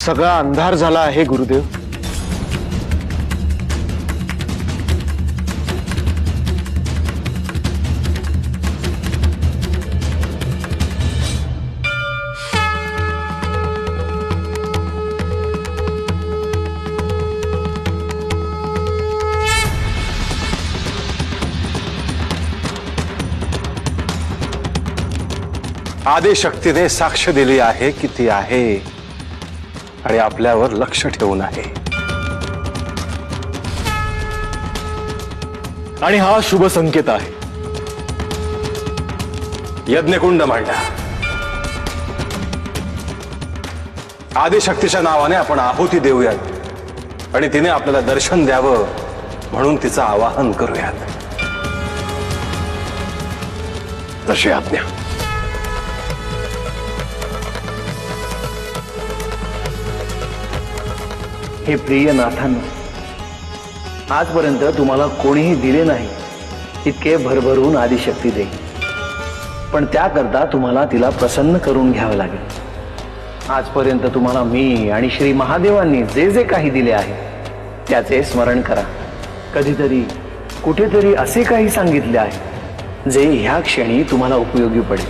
सगळा अंधार झाला आहे गुरुदेव. आदिशक्तीने साक्ष दिली आहे की ती आहे. आणि आपल्यावर लक्ष ठेवून आहे. आणि हा शुभ संकेत आहे. यज्ञकुंड मांडा. आदिशक्तीच्या नावाने आपण आहुती देऊयात. आणि तिने आपल्याला दर्शन द्यावं म्हणून तिचं आवाहन करूयात. तशी आज्ञा. हे प्रिय नाथांना आजपर्यंत तुम्हाला कोणीही दिले नाही इतके भरभरून आदिशक्ती देईल पण त्याकरता तुम्हाला तिला प्रसन्न करून घ्यावं लागेल. आजपर्यंत तुम्हाला मी आणि श्री महादेवांनी जे जे काही दिले आहे त्याचे स्मरण करा. कधीतरी कुठेतरी असे काही सांगितले आहे जे ह्या क्षणी तुम्हाला उपयोगी पडेल.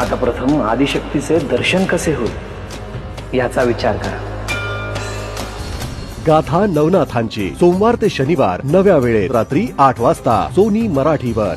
आता प्रथम आदिशक्तीचे दर्शन कसे होईल याचा विचार करा. गाथा नवनाथांची. सोमवार ते शनिवार नव्या वेळेत रात्री आठ वाजता. सोनी मराठीवर.